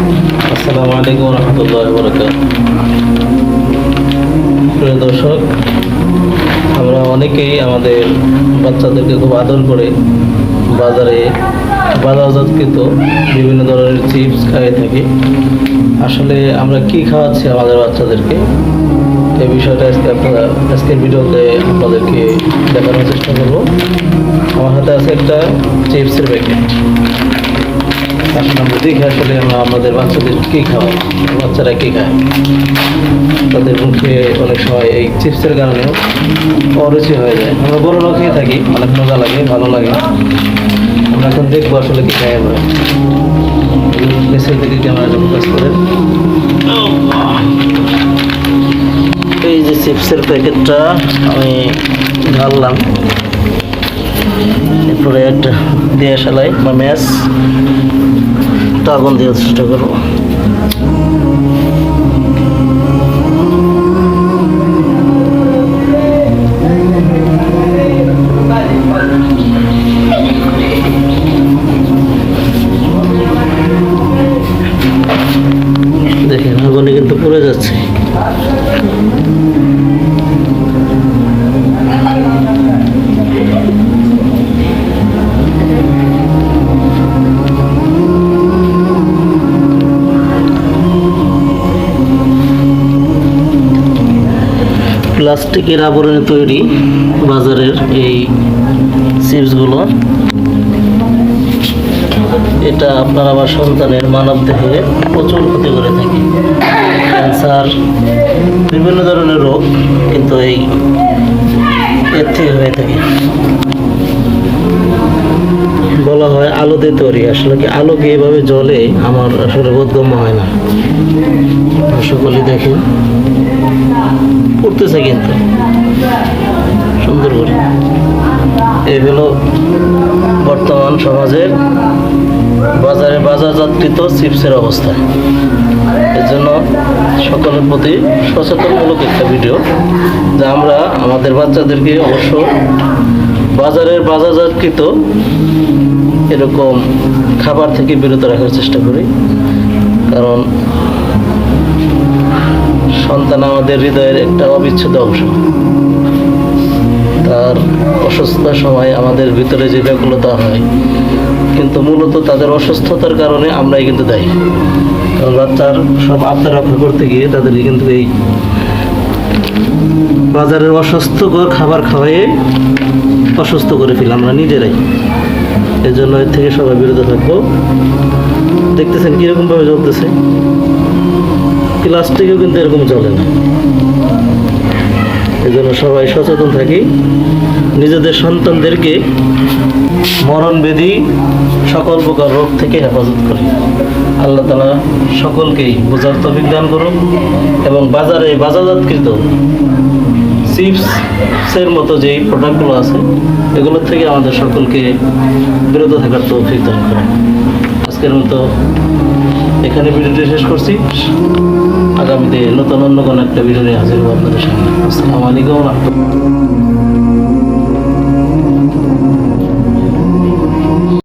আসসালামু আলাইকুম রহমতুল্লাহ বরকাত দর্শক, আমরা অনেকেই আমাদের বাচ্চাদেরকে খুব আদর করে বাজারে বাজারজাতকৃত বিভিন্ন ধরনের চিপস খাইয়ে থাকি। আসলে আমরা কি খাওয়াচ্ছি আমাদের বাচ্চাদেরকে? এই বিষয়টা আজকে আপনারা আজকের ভিডিওতে আপনাদেরকে দেখানোর চেষ্টা করব। আমার হাতে আছে একটা চিপসের প্যাকেট আমরা দেখি আসলে আমাদের বাচ্চাদের কী খাওয়াই? বাচ্চারা কী খায়? তাদের মুখে অনেক সময় এই চিপসের কারণেও অরুচি হয়ে যায়। আমরা বড়রা খেয়ে থাকি, অনেক মজা লাগে, ভালো লাগে। আমরা এখন দেখব আসলে কী খাই আমরা। পেছন থেকে ক্যামেরাটা ফোকাস করে এই যে চিপসের প্যাকেটটা আমি ঢাললাম। এরপরে একটা দিয়ে সালাই বা ম্যাচ আগুন দেওয়ার চেষ্টা করব। দেখেন প্লাস্টিকের আবরণে তৈরি বাজারের এই চিপসগুলো এটা আপনার আমার সন্তানের মানব দেহে প্রচুর ক্ষতি করে থাকে। ক্যান্সার, বিভিন্ন ধরনের রোগ কিন্তু এই এর থেকে হয়ে থাকে। বলা হয় আলো দিয়ে তৈরি। আসলে কি আলোকে এভাবে জলে আমার আসলে বোধগম্য হয় না। সকলে দেখেন। উঠতেছে কিন্তু। সুন্দর করে এই বর্তমান সমাজের বাজারে বাজারজাতকৃত চিপসের অবস্থা। এর জন্য সকলের প্রতি সচেতনমূলক একটা ভিডিও, যে আমরা আমাদের বাচ্চাদেরকে অবশ্য বাজারের বাজারজাতকৃত এরকম খাবার থেকে বিরত রাখার চেষ্টা করি। কারণ সন্তান আমাদের হৃদয়ের একটা অবিচ্ছেদ অংশ। তার অসুস্থতার সময় আমাদের ভিতরে যে ব্যাকুলতা হয়, কিন্তু মূলত তাদের অসুস্থতার কারণে আমরাই কিন্তু দায়ী। কারণ বাচ্চার সব আত্মা রক্ষা করতে গিয়ে তাদেরকে কিন্তু এই বাজারের অস্বাস্থ্যকর খাবার খাওয়াইয়ে অসুস্থ করে ফেলি আমরা নিজেরাই। এর জন্য এর থেকে সবাই বিরত থাকব। দেখতেছেন কীরকমভাবে চলতেছে? প্লাস্টিকেও কিন্তু এরকম চলে না। এই জন্য সবাই সচেতন থাকি। নিজেদের সন্তানদেরকে মরণ ব্যাধি সকল প্রকার রোগ থেকে হেফাজত করি। আল্লাহ তালা সকলকেই বোঝার তফিক দান করুন এবং বাজারে বাজারজাতকৃত চিপসের মতো যেই প্রোডাক্টগুলো আছে এগুলোর থেকে আমাদের সকলকে বিরত থাকার তৌফিক দান করেন। আজকের মতো এখানে ভিডিওটি শেষ করছি। আগামীতে নতুন অন্য কোনো একটা ভিডিও নিয়ে হাজির হব আপনাদের সামনে। আসসালামু আলাইকুম রহমতুল্লাহ।